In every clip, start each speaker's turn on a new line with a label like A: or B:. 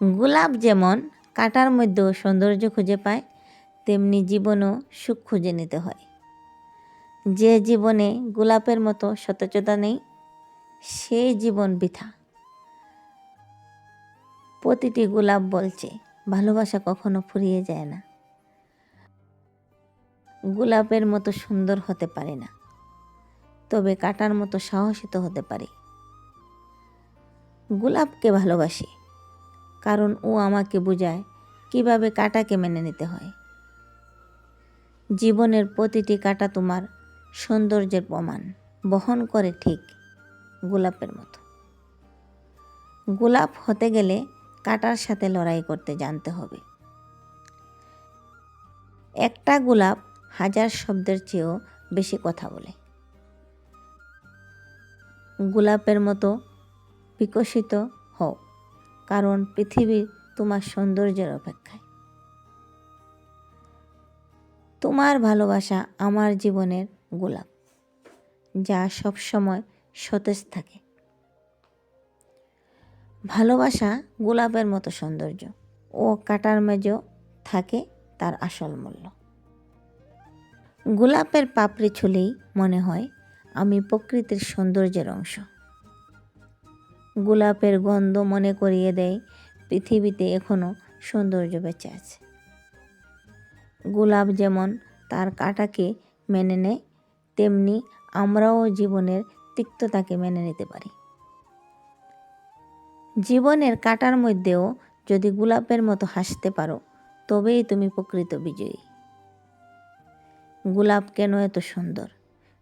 A: গোলাপ যেমন কাটার মধ্যেও সৌন্দর্য খুঁজে পায়, তেমনি জীবনও সুখ খুঁজে নিতে হয়। যে জীবনে গোলাপের মতো সতেজতা নেই সেই জীবন বৃথা। প্রতিটি গোলাপ বলছে, ভালোবাসা কখনো ফুরিয়ে যায় না। গোলাপের মতো সুন্দর হতে পারে না, তবে কাটার মতো সাহসিত হতে পারে। গোলাপকে ভালোবাসি কারণ ও আমাকে বোঝায় কীভাবে কাটাকে মেনে নিতে হয়। জীবনের প্রতিটি কাটা তোমার সৌন্দর্যের প্রমাণ, বহন করে ঠিক গোলাপের মতো। গোলাপ হতে গেলে কাটার সাথে লড়াই করতে জানতে হবে। একটা গোলাপ হাজার শব্দের চেয়েও বেশি কথা বলে। গোলাপের মতো বিকশিত কারণ পৃথিবী তোমার সৌন্দর্যের অপেক্ষায়। তোমার ভালোবাসা আমার জীবনের গোলাপ, যা সবসময় সতেজ থাকে। ভালোবাসা গোলাপের মতো সৌন্দর্য ও কাটার মেজো থাকে তার আসল মূল্য। গোলাপের পাপড়ি ছুলেই মনে হয় আমি প্রকৃতির সৌন্দর্যের অংশ। গোলাপের গন্ধ মনে করিয়ে দেয়, পৃথিবীতে এখনও সৌন্দর্য বেঁচে আছে। গোলাপ যেমন তার কাটাকে মেনে নেয়, তেমনি আমরাও জীবনের তিক্ততাকে মেনে নিতে পারি। জীবনের কাটার মধ্যেও যদি গোলাপের মতো হাসতে পারো, তবেই তুমি প্রকৃত বিজয়ী। গোলাপ কেন এত সুন্দর?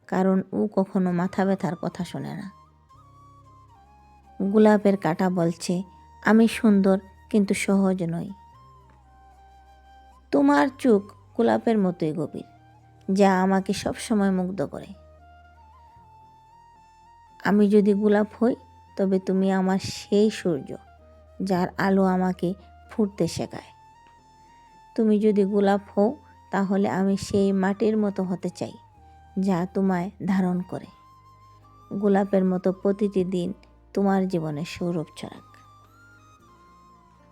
A: কারণ ও কখনো মাথা ব্যথার কথা শোনে না। গোলাপের কাটা বলছে, আমি সুন্দর কিন্তু সহজ নই। তোমার চোখ গোলাপের মতোই গভীর, যা আমাকে সবসময় মুগ্ধ করে। আমি যদি গোলাপ হই, তবে তুমি আমার সেই সূর্য, যার আলো আমাকে ফুটতে শেখায়। তুমি যদি গোলাপ হও, তাহলে আমি সেই মাটির মতো হতে চাই, যা তোমায় ধারণ করে। গোলাপের মতো প্রতিটি দিন তোমার জীবনে সৌরভ ছড়াক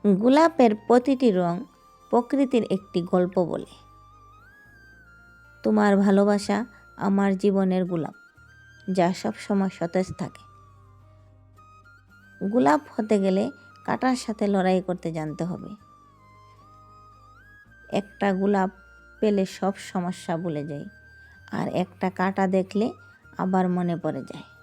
A: গোলাপের প্রতিটি রং প্রকৃতির একটি গল্প বলে। তোমার ভালোবাসা আমার জীবনের গোলাপ, যা সবসময় সতেজ থাকে। গোলাপ হতে গেলে কাটার সাথে লড়াই করতে জানতে হবে। একটা গোলাপ পেলে সব সমস্যা ভুলে যাই আর একটা কাটা দেখলে আবার মনে পড়ে যায়।